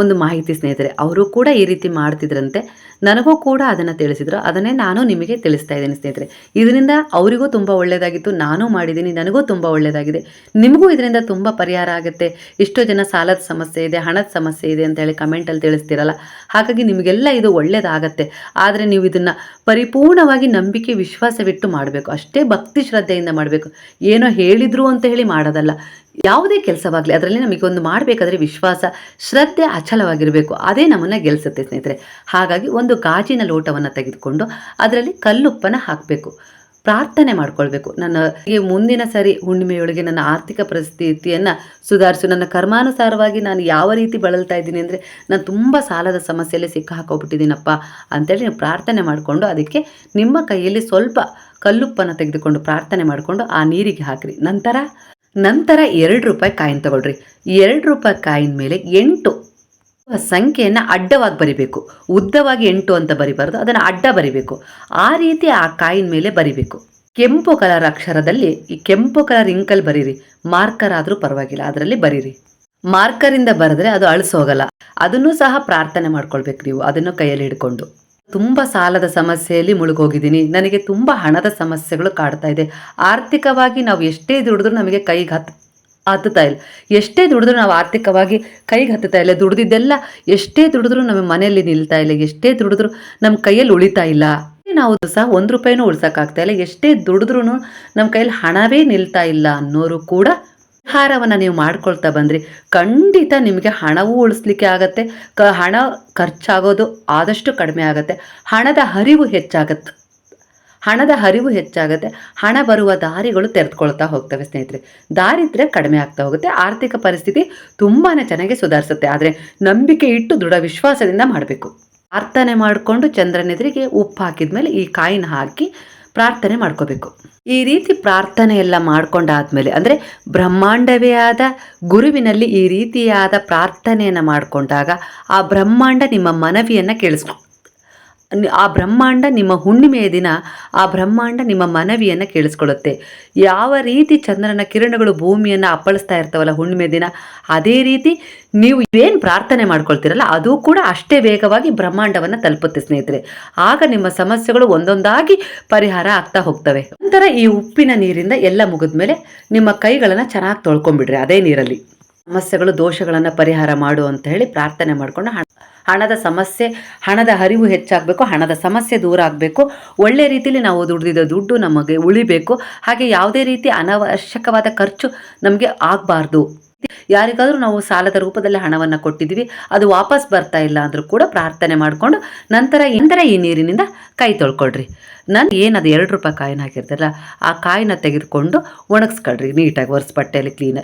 ಒಂದು ಮಾಹಿತಿ ಸ್ನೇಹಿತರೆ, ಅವರು ಕೂಡ ಈ ರೀತಿ ಮಾಡ್ತಿದ್ರಂತೆ. ನನಗೂ ಕೂಡ ಅದನ್ನು ತಿಳಿಸಿದ್ರು. ಅದನ್ನೇ ನಾನು ನಿಮಗೆ ತಿಳಿಸ್ತಾ ಇದ್ದೀನಿ ಸ್ನೇಹಿತರೆ. ಇದರಿಂದ ಅವರಿಗೂ ತುಂಬ ಒಳ್ಳೆಯದಾಗಿತ್ತು ನಾನು ಮಾಡಿದ್ದೀನಿ, ನನಗೂ ತುಂಬ ಒಳ್ಳೆಯದಾಗಿದೆ ನಿಮಗೂ ಇದರಿಂದ ತುಂಬ ಪರಿಹಾರ ಆಗುತ್ತೆ. ಎಷ್ಟೋ ಜನ ಸಾಲದ ಸಮಸ್ಯೆ ಇದೆ, ಹಣದ ಸಮಸ್ಯೆ ಇದೆ ಅಂತ ಹೇಳಿ ಕಮೆಂಟಲ್ಲಿ ತಿಳಿಸ್ತಿರಲ್ಲ. ಹಾಗಾಗಿ ನಿಮಗೆಲ್ಲ ಇದು ಒಳ್ಳೆಯದಾಗತ್ತೆ ಆದರೆ ನೀವು ಇದನ್ನು ಪರಿಪೂರ್ಣವಾಗಿ ನಂಬಿಕೆ, ವಿಶ್ವಾಸವಿಟ್ಟು ಮಾಡಬೇಕು. ಅಷ್ಟೇ ಭಕ್ತಿ ಶ್ರದ್ಧೆಯಿಂದ ಮಾಡಬೇಕು. ಏನೋ ಹೇಳಿದ್ರು ಅಂತ ಹೇಳಿ ಮಾಡೋದಲ್ಲ. ಯಾವುದೇ ಕೆಲಸವಾಗಲಿ ಅದರಲ್ಲಿ ನಮಗೆ ಒಂದು ಮಾಡಬೇಕಾದ್ರೆ ವಿಶ್ವಾಸ, ಶ್ರದ್ಧೆ ಅಚಲವಾಗಿರಬೇಕು. ಅದೇ ನಮ್ಮನ್ನು ಗೆಲ್ಲಿಸುತ್ತೆ ಸ್ನೇಹಿತರೆ. ಹಾಗಾಗಿ ಒಂದು ಗಾಜಿನ ಲೋಟವನ್ನು ತೆಗೆದುಕೊಂಡು ಅದರಲ್ಲಿ ಕಲ್ಲುಪ್ಪನ್ನು ಹಾಕಬೇಕು. ಪ್ರಾರ್ಥನೆ ಮಾಡ್ಕೊಳ್ಬೇಕು. ನನ್ನ ಈ ಮುಂದಿನ ಸರಿ ಹುಣ್ಣಿಮೆಯೊಳಗೆ ನನ್ನ ಆರ್ಥಿಕ ಪರಿಸ್ಥಿತಿಯನ್ನು ಸುಧಾರಿಸು. ನನ್ನ ಕರ್ಮಾನುಸಾರವಾಗಿ ನಾನು ಯಾವ ರೀತಿ ಬಳಲ್ತಾ ಇದ್ದೀನಿ ಅಂದರೆ ನಾನು ತುಂಬ ಸಾಲದ ಸಮಸ್ಯೆಯಲ್ಲಿ ಸಿಕ್ಕ ಹಾಕೋಬಿಟ್ಟಿದ್ದೀನಪ್ಪ ಅಂತೇಳಿ ನೀವು ಪ್ರಾರ್ಥನೆ ಮಾಡಿಕೊಂಡು ಅದಕ್ಕೆ ನಿಮ್ಮ ಕೈಯಲ್ಲಿ ಸ್ವಲ್ಪ ಕಲ್ಲುಪ್ಪನ್ನು ತೆಗೆದುಕೊಂಡು ಪ್ರಾರ್ಥನೆ ಮಾಡಿಕೊಂಡು ಆ ನೀರಿಗೆ ಹಾಕಿರಿ. ನಂತರ ನಂತರ ಎರಡು ರೂಪಾಯಿ ಕಾಯಿನ್ ತಗೊಳ್ರಿ. ಎರಡು ರೂಪಾಯಿ ಕಾಯಿನ್ ಮೇಲೆ ಎಂಟು ಸಂಖ್ಯೆಯನ್ನು ಅಡ್ಡವಾಗಿ ಬರಿಬೇಕು. ಉದ್ದವಾಗಿ ಎಂಟು ಅಂತ ಬರಿಬಾರ್ದು, ಅದನ್ನು ಅಡ್ಡ ಬರಿಬೇಕು. ಆ ರೀತಿ ಆ ಕಾಯಿನ್ ಮೇಲೆ ಬರಿಬೇಕು. ಕೆಂಪು ಕಲರ್ ಅಕ್ಷರದಲ್ಲಿ ಈ ಕೆಂಪು ಕಲರ್ ಇಂಕಲ್ಲಿ ಬರೀರಿ. ಮಾರ್ಕರ್ ಆದರೂ ಪರವಾಗಿಲ್ಲ, ಅದರಲ್ಲಿ ಬರೀರಿ. ಮಾರ್ಕರಿಂದ ಬರೆದ್ರೆ ಅದು ಅಳಿಸೋಗಲ್ಲ. ಅದನ್ನು ಸಹ ಪ್ರಾರ್ಥನೆ ಮಾಡ್ಕೊಳ್ಬೇಕು ನೀವು, ಅದನ್ನು ಕೈಯಲ್ಲಿ ಹಿಡ್ಕೊಂಡು. ತುಂಬ ಸಾಲದ ಸಮಸ್ಯೆಯಲ್ಲಿ ಮುಳುಗೋಗಿದ್ದೀನಿ. ನನಗೆ ತುಂಬ ಹಣದ ಸಮಸ್ಯೆಗಳು ಕಾಡ್ತಾ ಇದೆ. ಆರ್ಥಿಕವಾಗಿ ನಾವು ಎಷ್ಟೇ ದುಡಿದ್ರೂ ನಮಗೆ ಕೈಗೆ ಹತ್ ಹತ್ತುತ್ತಾ ಇಲ್ಲ. ಎಷ್ಟೇ ದುಡಿದ್ರೂ ನಾವು ಆರ್ಥಿಕವಾಗಿ ಕೈಗೆ ಹತ್ತುತ್ತಾ ಇಲ್ಲ. ದುಡಿದಿದ್ದೆಲ್ಲ ಎಷ್ಟೇ ದುಡಿದ್ರೂ ನಮ್ಮ ಮನೆಯಲ್ಲಿ ನಿಲ್ತಾ ಇಲ್ಲ. ಎಷ್ಟೇ ದುಡಿದ್ರೂ ನಮ್ಮ ಕೈಯಲ್ಲಿ ಉಳಿತಾ ಇಲ್ಲ. ನಾವು ಸಹ ಒಂದು ರೂಪಾಯಿನೂ ಉಳ್ಸೋಕ್ಕಾಗ್ತಾ ಇಲ್ಲ. ಎಷ್ಟೇ ದುಡಿದ್ರೂ ನಮ್ಮ ಕೈಯಲ್ಲಿ ಹಣವೇ ನಿಲ್ತಾ ಇಲ್ಲ ಅನ್ನೋರು ಕೂಡ ಪರಿಹಾರವನ್ನು ನೀವು ಮಾಡ್ಕೊಳ್ತಾ ಬಂದ್ರಿ, ಖಂಡಿತ ನಿಮಗೆ ಹಣವೂ ಉಳಿಸ್ಲಿಕ್ಕೆ ಆಗತ್ತೆ. ಕ, ಹಣ ಖರ್ಚಾಗೋದು ಆದಷ್ಟು ಕಡಿಮೆ ಆಗತ್ತೆ. ಹಣದ ಹರಿವು ಹೆಚ್ಚಾಗತ್ತೆ ಹಣದ ಹರಿವು ಹೆಚ್ಚಾಗುತ್ತೆ. ಹಣ ಬರುವ ದಾರಿಗಳು ತೆರೆದುಕೊಳ್ತಾ ಹೋಗ್ತವೆ ಸ್ನೇಹಿತರೆ. ದಾರಿದ್ರೆ ಕಡಿಮೆ ಆಗ್ತಾ ಹೋಗುತ್ತೆ. ಆರ್ಥಿಕ ಪರಿಸ್ಥಿತಿ ತುಂಬಾ ಚೆನ್ನಾಗಿ ಸುಧಾರಿಸುತ್ತೆ. ಆದರೆ ನಂಬಿಕೆ ಇಟ್ಟು ದೃಢ ವಿಶ್ವಾಸದಿಂದ ಮಾಡಬೇಕು. ಪ್ರಾರ್ಥನೆ ಮಾಡಿಕೊಂಡು ಚಂದ್ರನೆದುರಿಗೆ ಉಪ್ಪು ಹಾಕಿದ ಮೇಲೆ ಈ ಕಾಯಿನ ಹಾಕಿ ಪ್ರಾರ್ಥನೆ ಮಾಡ್ಕೋಬೇಕು. ಈ ರೀತಿ ಪ್ರಾರ್ಥನೆ ಎಲ್ಲ ಮಾಡ್ಕೊಂಡಾದ್ಮೇಲೆ, ಅಂದರೆ ಬ್ರಹ್ಮಾಂಡವೇ ಆದ ಗುರುವಿನಲ್ಲಿ ಈ ರೀತಿಯಾದ ಪ್ರಾರ್ಥನೆಯನ್ನು ಮಾಡಿಕೊಂಡಾಗ ಆ ಬ್ರಹ್ಮಾಂಡ ನಿಮ್ಮ ಮನವಿಯನ್ನು ಕೇಳಿಸ್ಕೊ ಆ ಬ್ರಹ್ಮಾಂಡ ನಿಮ್ಮ ಹುಣ್ಣಿಮೆಯ ದಿನ, ಆ ಬ್ರಹ್ಮಾಂಡ ನಿಮ್ಮ ಮನವಿಯನ್ನು ಕೇಳಿಸ್ಕೊಳ್ಳುತ್ತೆ. ಯಾವ ರೀತಿ ಚಂದ್ರನ ಕಿರಣಗಳು ಭೂಮಿಯನ್ನು ಅಪ್ಪಳಿಸ್ತಾ ಇರ್ತಾವಲ್ಲ ಹುಣ್ಣಿಮೆ ದಿನ, ಅದೇ ರೀತಿ ನೀವು ಏನು ಪ್ರಾರ್ಥನೆ ಮಾಡ್ಕೊಳ್ತೀರಲ್ಲ, ಅದು ಕೂಡ ಅಷ್ಟೇ ವೇಗವಾಗಿ ಬ್ರಹ್ಮಾಂಡವನ್ನು ತಲುಪುತ್ತೆ ಸ್ನೇಹಿತರೆ. ಆಗ ನಿಮ್ಮ ಸಮಸ್ಯೆಗಳು ಒಂದೊಂದಾಗಿ ಪರಿಹಾರ ಆಗ್ತಾ ಹೋಗ್ತವೆ. ನಂತರ ಈ ಉಪ್ಪಿನ ನೀರಿಂದ ಎಲ್ಲ ಮುಗಿದ್ಮೇಲೆ ನಿಮ್ಮ ಕೈಗಳನ್ನು ಚೆನ್ನಾಗಿ ತೊಳ್ಕೊಂಡ್ಬಿಡ್ರಿ, ಅದೇ ನೀರಲ್ಲಿ. ಸಮಸ್ಯೆಗಳು, ದೋಷಗಳನ್ನು ಪರಿಹಾರ ಮಾಡು ಅಂತ ಹೇಳಿ ಪ್ರಾರ್ಥನೆ ಮಾಡಿಕೊಂಡು ಹಣ ಹಣದ ಸಮಸ್ಯೆ, ಹಣದ ಹರಿವು ಹೆಚ್ಚಾಗಬೇಕು, ಹಣದ ಸಮಸ್ಯೆ ದೂರ ಆಗಬೇಕು. ಒಳ್ಳೆ ರೀತಿಯಲ್ಲಿ ನಾವು ದುಡಿದಿದ್ದ ದುಡ್ಡು ನಮಗೆ ಉಳಿಬೇಕು. ಹಾಗೆ ಯಾವುದೇ ರೀತಿ ಅನವಶ್ಯಕವಾದ ಖರ್ಚು ನಮಗೆ ಆಗಬಾರ್ದು. ಯಾರಿಗಾದರೂ ನಾವು ಸಾಲದ ರೂಪದಲ್ಲಿ ಹಣವನ್ನು ಕೊಟ್ಟಿದ್ದೀವಿ, ಅದು ವಾಪಸ್ ಬರ್ತಾ ಇಲ್ಲ ಅಂದರೂ ಕೂಡ ಪ್ರಾರ್ಥನೆ ಮಾಡಿಕೊಂಡು ನಂತರ ನಂತರ ಈ ನೀರಿನಿಂದ ಕೈ ತೊಳ್ಕೊಳ್ರಿ. ನಾನು ಏನದು ಎರಡು ರೂಪಾಯಿ ಕಾಯಿನ ಹಾಕಿರ್ತಾರಲ್ಲ, ಆ ಕಾಯಿನ ತೆಗೆದುಕೊಂಡು ಒಣಗಿಸ್ಕೊಳ್ರಿ, ನೀಟಾಗಿ ಒರೆಸ್ ಬಟ್ಟೆಯಲ್ಲಿ ಕ್ಲೀನ್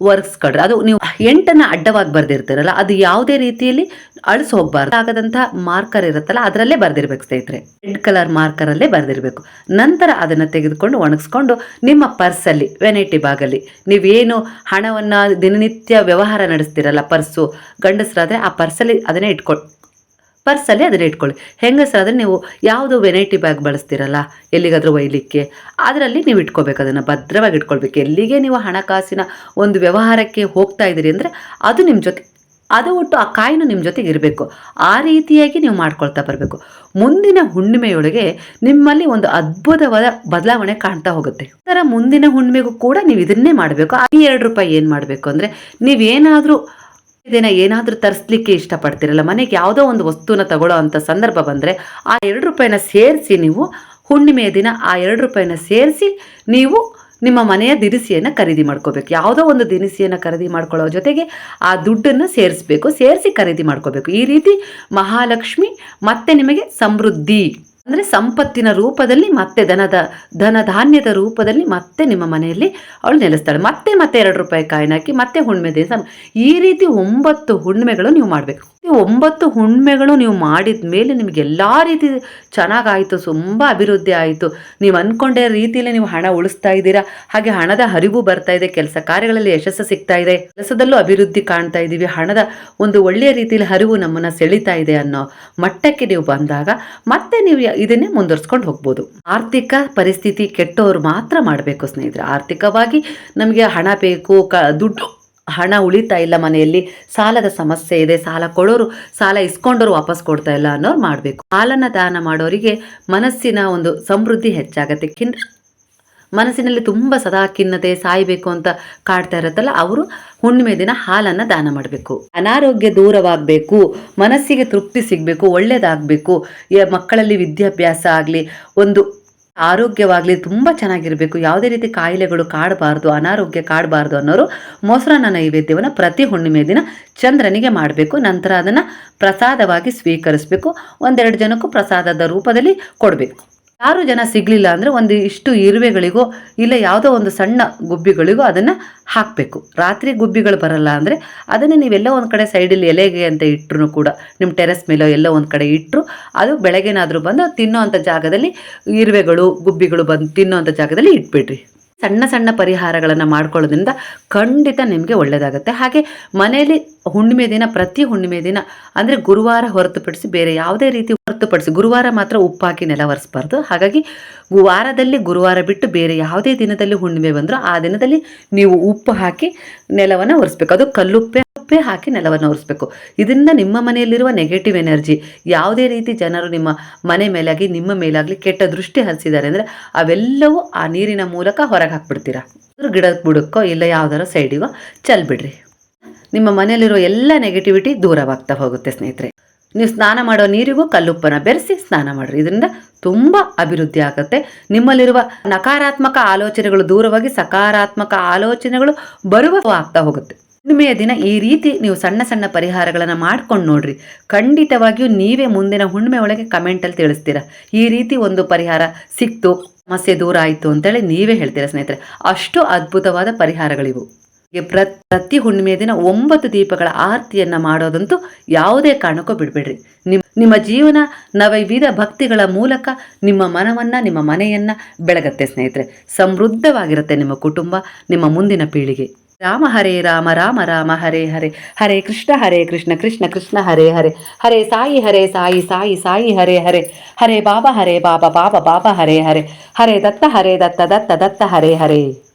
ಒರೆಸ್ಕೊಳ್ರಿ ಅದು ನೀವು ಎಂಟನ್ನ ಅಡ್ಡವಾಗಿ ಬರ್ದಿರ್ತೀರಲ್ಲ, ಅದು ಯಾವುದೇ ರೀತಿಯಲ್ಲಿ ಅಳಿಸ್ ಹೋಗ್ಬಾರ್ದು. ಆಗದಂತಹ ಮಾರ್ಕರ್ ಇರುತ್ತಲ್ಲ, ಅದರಲ್ಲೇ ಬರ್ದಿರ್ಬೇಕು ಸ್ನೇಹಿತರೆ. ರೆಡ್ ಕಲರ್ ಮಾರ್ಕರ್ ಅಲ್ಲೇ ಬರ್ದಿರ್ಬೇಕು. ನಂತರ ಅದನ್ನ ತೆಗೆದುಕೊಂಡು ಒಣಗಿಸ್ಕೊಂಡು ನಿಮ್ಮ ಪರ್ಸಲ್ಲಿ ವೆನೈಟಿ ಬಾಗಲ್ಲಿ, ನೀವೇನು ಹಣವನ್ನ ದಿನನಿತ್ಯ ವ್ಯವಹಾರ ನಡೆಸ್ತೀರಲ್ಲ ಪರ್ಸು ಗಂಡಸರಾದ್ರೆ ಆ ಪರ್ಸಲ್ಲಿ ಅದನ್ನೇ ಇಟ್ಕೊಂಡು ಪರ್ಸಲ್ಲಿ ಅದನ್ನ ಇಟ್ಕೊಳ್ಳಿ. ಹೆಂಗಸರಾದರೆ ನೀವು ಯಾವುದು ವೆರೈಟಿ ಬ್ಯಾಗ್ ಬಳಸ್ತೀರಲ್ಲ, ಎಲ್ಲಿಗಾದರೂ ಒಯ್ಲಿಕ್ಕೆ, ಅದರಲ್ಲಿ ನೀವು ಇಟ್ಕೋಬೇಕು, ಅದನ್ನು ಭದ್ರವಾಗಿ ಇಟ್ಕೊಳ್ಬೇಕು. ಎಲ್ಲಿಗೆ ನೀವು ಹಣಕಾಸಿನ ಒಂದು ವ್ಯವಹಾರಕ್ಕೆ ಹೋಗ್ತಾ ಇದ್ದೀರಿ ಅಂದರೆ ಅದು ನಿಮ್ಮ ಜೊತೆ, ಅದು ಒಟ್ಟು ಆ ಕಾಯಿನೂ ನಿಮ್ಮ ಜೊತೆಗೆ ಇರಬೇಕು. ಆ ರೀತಿಯಾಗಿ ನೀವು ಮಾಡ್ಕೊಳ್ತಾ ಬರಬೇಕು. ಮುಂದಿನ ಹುಣ್ಣಿಮೆಯೊಳಗೆ ನಿಮ್ಮಲ್ಲಿ ಒಂದು ಅದ್ಭುತವಾದ ಬದಲಾವಣೆ ಕಾಣ್ತಾ ಹೋಗುತ್ತೆ. ಅದರ ಮುಂದಿನ ಹುಣ್ಣಿಮೆಗೂ ಕೂಡ ನೀವು ಇದನ್ನೇ ಮಾಡಬೇಕು. ಈ ಎರಡು ರೂಪಾಯಿ ಏನು ಮಾಡಬೇಕು ಅಂದರೆ ನೀವೇನಾದರೂ ದಿನ ಏನಾದರೂ ತರಿಸ್ಲಿಕ್ಕೆ ಇಷ್ಟಪಡ್ತಿರಲ್ಲ? ಮನೆಗೆ ಯಾವುದೋ ಒಂದು ವಸ್ತುನ ತಗೊಳ್ಳೋ ಅಂತ ಸಂದರ್ಭ ಬಂದರೆ ಆ ಎರಡು ರೂಪಾಯಿನ ಸೇರಿಸಿ ನೀವು ಹುಣ್ಣಿಮೆಯ ದಿನ ಆ ಎರಡು ರೂಪಾಯಿನ ಸೇರಿಸಿ ನೀವು ನಿಮ್ಮ ಮನೆಯ ದಿನಸಿಯನ್ನು ಖರೀದಿ ಮಾಡ್ಕೋಬೇಕು. ಯಾವುದೋ ಒಂದು ದಿನಸಿಯನ್ನು ಖರೀದಿ ಮಾಡ್ಕೊಳ್ಳೋ ಜೊತೆಗೆ ಆ ದುಡ್ಡನ್ನು ಸೇರಿಸ್ಬೇಕು. ಸೇರಿಸಿ ಖರೀದಿ ಮಾಡ್ಕೋಬೇಕು. ಈ ರೀತಿ ಮಹಾಲಕ್ಷ್ಮಿ ಮತ್ತೆ ನಿಮಗೆ ಸಮೃದ್ಧಿ ಅಂದರೆ ಸಂಪತ್ತಿನ ರೂಪದಲ್ಲಿ ಮತ್ತೆ ದನದ ಧನ ಧಾನ್ಯದ ರೂಪದಲ್ಲಿ ಮತ್ತೆ ನಿಮ್ಮ ಮನೆಯಲ್ಲಿ ಅವಳು ನೆಲೆಸ್ತಾಳೆ. ಮತ್ತೆ ಮತ್ತೆ ಎರಡು ರೂಪಾಯಿ ಕಾಯಿನ ಹಾಕಿ ಮತ್ತೆ ಹುಣ್ಮೆ ದಿವಸ ಈ ರೀತಿ ಒಂಬತ್ತು ಹುಣ್ಣಿಮೆಗಳು ನೀವು ಮಾಡಬೇಕು. ಒಂಬತ್ತು ಹುಣ್ಮೆಗಳು ನೀವು ಮಾಡಿದ ಮೇಲೆ ನಿಮಗೆ ಎಲ್ಲ ರೀತಿ ಚೆನ್ನಾಗಾಯಿತು, ತುಂಬ ಅಭಿವೃದ್ಧಿ ಆಯಿತು. ನೀವು ಅಂದ್ಕೊಂಡೇ ರೀತಿಯಲ್ಲಿ ನೀವು ಹಣ ಉಳಿಸ್ತಾ ಇದ್ದೀರಾ? ಹಾಗೆ ಹಣದ ಹರಿವು ಬರ್ತಾ ಇದೆ, ಕೆಲಸ ಕಾರ್ಯಗಳಲ್ಲಿ ಯಶಸ್ಸು ಸಿಗ್ತಾ ಇದೆ. ಕೆಲಸದಲ್ಲೂ ಅಭಿವೃದ್ಧಿ ಕಾಣ್ತಾ ಇದ್ದೀವಿ. ಹಣದ ಒಂದು ಒಳ್ಳೆಯ ರೀತಿಯಲ್ಲಿ ಹರಿವು ನಮ್ಮನ್ನು ಸೆಳೀತಾ ಇದೆ ಅನ್ನೋ ಮಟ್ಟಕ್ಕೆ ನೀವು ಬಂದಾಗ ಮತ್ತೆ ನೀವು ಇದನ್ನೇ ಮುಂದುವರ್ಸ್ಕೊಂಡು ಹೋಗ್ಬೋದು. ಆರ್ಥಿಕ ಪರಿಸ್ಥಿತಿ ಕೆಟ್ಟವರು ಮಾತ್ರ ಮಾಡಬೇಕು ಸ್ನೇಹಿತರೆ. ಆರ್ಥಿಕವಾಗಿ ನಮಗೆ ಹಣ ಬೇಕು, ಕ ದುಡ್ಡು ಹಣ ಉಳಿತಾ ಇಲ್ಲ ಮನೆಯಲ್ಲಿ, ಸಾಲದ ಸಮಸ್ಯೆ ಇದೆ, ಸಾಲ ಕೊಡೋರು, ಸಾಲ ಇಸ್ಕೊಂಡೋರು ವಾಪಸ್ ಕೊಡ್ತಾ ಇಲ್ಲ ಅನ್ನೋರು ಮಾಡಬೇಕು. ಹಾಲನ್ನು ದಾನ ಮಾಡೋರಿಗೆ ಮನಸ್ಸಿನ ಒಂದು ಸಮೃದ್ಧಿ ಹೆಚ್ಚಾಗತ್ತೆ. ಕಿನ್ ಮನಸ್ಸಿನಲ್ಲಿ ತುಂಬ ಸದಾ ಖಿನ್ನತೆ, ಸಾಯಬೇಕು ಅಂತ ಕಾಡ್ತಾ ಇರುತ್ತಲ್ಲ, ಅವರು ಹುಣ್ಣಿಮೆ ದಿನ ಹಾಲನ್ನು ದಾನ ಮಾಡಬೇಕು. ಅನಾರೋಗ್ಯ ದೂರವಾಗಬೇಕು, ಮನಸ್ಸಿಗೆ ತೃಪ್ತಿ ಸಿಗಬೇಕು ಒಳ್ಳೆಯದಾಗಬೇಕು ಮಕ್ಕಳಲ್ಲಿ ವಿದ್ಯಾಭ್ಯಾಸ ಆಗಲಿ, ಒಂದು ಆರೋಗ್ಯವಾಗಲಿ ತುಂಬ ಚೆನ್ನಾಗಿರಬೇಕು. ಯಾವುದೇ ರೀತಿ ಕಾಯಿಲೆಗಳು ಕಾಡಬಾರ್ದು, ಅನಾರೋಗ್ಯ ಕಾಡಬಾರ್ದು ಅನ್ನೋರು ಮೊಸರನ್ನ ನೈವೇದ್ಯವನ್ನು ಪ್ರತಿ ಹುಣ್ಣಿಮೆ ದಿನ ಚಂದ್ರನಿಗೆ ಮಾಡಬೇಕು. ನಂತರ ಅದನ್ನು ಪ್ರಸಾದವಾಗಿ ಸ್ವೀಕರಿಸಬೇಕು. ಒಂದೆರಡು ಜನಕ್ಕೂ ಪ್ರಸಾದದ ರೂಪದಲ್ಲಿ ಕೊಡಬೇಕು. ಯಾರು ಜನ ಸಿಗ್ಲಿಲ್ಲ ಅಂದ್ರೆ ಒಂದು ಇಷ್ಟು ಇರುವೆಗಳಿಗೋ ಇಲ್ಲ ಯಾವುದೋ ಒಂದು ಸಣ್ಣ ಗುಬ್ಬಿಗಳಿಗೋ ಅದನ್ನ ಹಾಕ್ಬೇಕು. ರಾತ್ರಿ ಗುಬ್ಬಿಗಳು ಬರಲ್ಲ ಅಂದ್ರೆ ಅದನ್ನು ನೀವೆಲ್ಲ ಒಂದ್ ಕಡೆ ಸೈಡಲ್ಲಿ ಎಲೆಗೆ ಅಂತ ಇಟ್ಟರು ಕೂಡ ನಿಮ್ಮ ಟೆರೆಸ್ ಮೇಲೋ ಎಲ್ಲ ಒಂದ್ ಕಡೆ ಇಟ್ಟರು ಅದು ಬೆಳಗ್ಗೆನಾದರೂ ಬಂದು ತಿನ್ನೋ ಅಂಥ ಜಾಗದಲ್ಲಿ ಇರುವೆಗಳು, ಗುಬ್ಬಿಗಳು ಬಂದು ತಿನ್ನೋ ಅಂತ ಜಾಗದಲ್ಲಿ ಇಟ್ಬಿಡ್ರಿ. ಸಣ್ಣ ಸಣ್ಣ ಪರಿಹಾರಗಳನ್ನು ಮಾಡ್ಕೊಳ್ಳೋದ್ರಿಂದ ಖಂಡಿತ ನಿಮಗೆ ಒಳ್ಳೆಯದಾಗುತ್ತೆ ಹಾಗೆ ಮನೆಯಲ್ಲಿ ಹುಣ್ಣಿಮೆ ದಿನ, ಪ್ರತಿ ಹುಣ್ಣಿಮೆ ದಿನ ಅಂದರೆ ಗುರುವಾರ ಹೊರತುಪಡಿಸಿ ಬೇರೆ ಯಾವುದೇ ರೀತಿ ಹೊರತುಪಡಿಸಿ ಗುರುವಾರ ಮಾತ್ರ ಉಪ್ಪು ಹಾಕಿ ನೆಲ ಒರೆಸ್ಬಾರ್ದು. ಹಾಗಾಗಿ ವಾರದಲ್ಲಿ ಗುರುವಾರ ಬಿಟ್ಟು ಬೇರೆ ಯಾವುದೇ ದಿನದಲ್ಲಿ ಹುಣ್ಣಿಮೆ ಬಂದರೂ ಆ ದಿನದಲ್ಲಿ ನೀವು ಉಪ್ಪು ಹಾಕಿ ನೆಲವನ್ನು ಒರೆಸ್ಬೇಕು. ಅದು ಕಲ್ಲುಪ್ಪೆ, ಉಪ್ಪೆ ಹಾಕಿ ನೆಲವನ್ನು ಒರೆಸ್ಬೇಕು. ಇದರಿಂದ ನಿಮ್ಮ ಮನೆಯಲ್ಲಿರುವ ನೆಗೆಟಿವ್ ಎನರ್ಜಿ ಯಾವುದೇ ರೀತಿ ಜನರು ನಿಮ್ಮ ಮನೆ ಮೇಲಾಗಿ, ನಿಮ್ಮ ಮೇಲಾಗಲಿ ಕೆಟ್ಟ ದೃಷ್ಟಿ ಹರಿಸಿದ್ದಾರೆ ಅಂದರೆ ಅವೆಲ್ಲವೂ ಆ ನೀರಿನ ಮೂಲಕ ಹೊರಗೆ ಹಾಕ್ಬಿಡ್ತೀರಾ? ಗಿಡದ ಬುಡಕ್ಕೋ ಇಲ್ಲ ಯಾವ್ದಾರ ಸೈಡಿಗೋ ಚೆಲ್ಬಿಡ್ರಿ ನಿಮ್ಮ ಮನೆಯಲ್ಲಿರೋ ಎಲ್ಲ ನೆಗೆಟಿವಿಟಿ ದೂರವಾಗ್ತಾ ಹೋಗುತ್ತೆ ಸ್ನೇಹಿತರೆ. ನೀವು ಸ್ನಾನ ಮಾಡೋ ನೀರಿಗೂ ಕಲ್ಲುಪ್ಪನ ಬೆರೆಸಿ ಸ್ನಾನ ಮಾಡಿರಿ. ಇದರಿಂದ ತುಂಬ ಅಭಿವೃದ್ಧಿ ಆಗುತ್ತೆ. ನಿಮ್ಮಲ್ಲಿರುವ ನಕಾರಾತ್ಮಕ ಆಲೋಚನೆಗಳು ದೂರವಾಗಿ ಸಕಾರಾತ್ಮಕ ಆಲೋಚನೆಗಳು ಬರುವ ಆಗ್ತಾ ಹೋಗುತ್ತೆ. ಹುಣ್ಣಿಮೆಯ ದಿನ ಈ ರೀತಿ ನೀವು ಸಣ್ಣ ಸಣ್ಣ ಪರಿಹಾರಗಳನ್ನು ಮಾಡ್ಕೊಂಡು ನೋಡ್ರಿ. ಖಂಡಿತವಾಗಿಯೂ ನೀವೇ ಮುಂದಿನ ಹುಣ್ಣಿಮೆ ಒಳಗೆ ಕಮೆಂಟಲ್ಲಿ ತಿಳಿಸ್ತೀರಾ. ಈ ರೀತಿ ಒಂದು ಪರಿಹಾರ ಸಿಕ್ತು, ಸಮಸ್ಯೆ ದೂರ ಆಯಿತು ಅಂತೇಳಿ ನೀವೇ ಹೇಳ್ತೀರಾ ಸ್ನೇಹಿತರೆ. ಅಷ್ಟು ಅದ್ಭುತವಾದ ಪರಿಹಾರಗಳಿವು. ಹೀಗೆ ಪ್ರ, ಪ್ರತಿ ಹುಣ್ಣಿಮೆಯ ದಿನ ಒಂಬತ್ತು ದೀಪಗಳ ಆರತಿಯನ್ನ ಮಾಡೋದಂತೂ ಯಾವುದೇ ಕಾರಣಕ್ಕೂ ಬಿಡಬೇಡ್ರಿ. ನಿಮ್ಮ ಜೀವನ ನವವಿಧ ಭಕ್ತಿಗಳ ಮೂಲಕ ನಿಮ್ಮ ಮನವನ್ನ, ನಿಮ್ಮ ಮನೆಯನ್ನ ಬೆಳಗತ್ತೆ ಸ್ನೇಹಿತರೆ. ಸಮೃದ್ಧವಾಗಿರುತ್ತೆ ನಿಮ್ಮ ಕುಟುಂಬ, ನಿಮ್ಮ ಮುಂದಿನ ಪೀಳಿಗೆ. ರಾಮ ಹರೇ ರಾಮ ರಾಮ ರಾಮ, ಹರೇ ಹರೇ. ಹರೇ ಕೃಷ್ಣ ಹರೇ ಕೃಷ್ಣ ಕೃಷ್ಣ ಕೃಷ್ಣ, ಹರೇ ಹರೇ. ಹರೇ ಸಾಯಿ ಹರೇ ಸಾಯಿ ಸಾಯಿ ಸಾಯಿ, ಹರೇ ಹರೇ. ಹರೇ ಬಾಬಾ ಹರೇ ಬಾಬಾ ಬಾಬಾ ಬಾಬಾ, ಹರೇ ಹರೇ. ಹರೇ ದತ್ತ ಹರೇ ದತ್ತ ದತ್ತ ದತ್ತ, ಹರೇ ಹರೇ.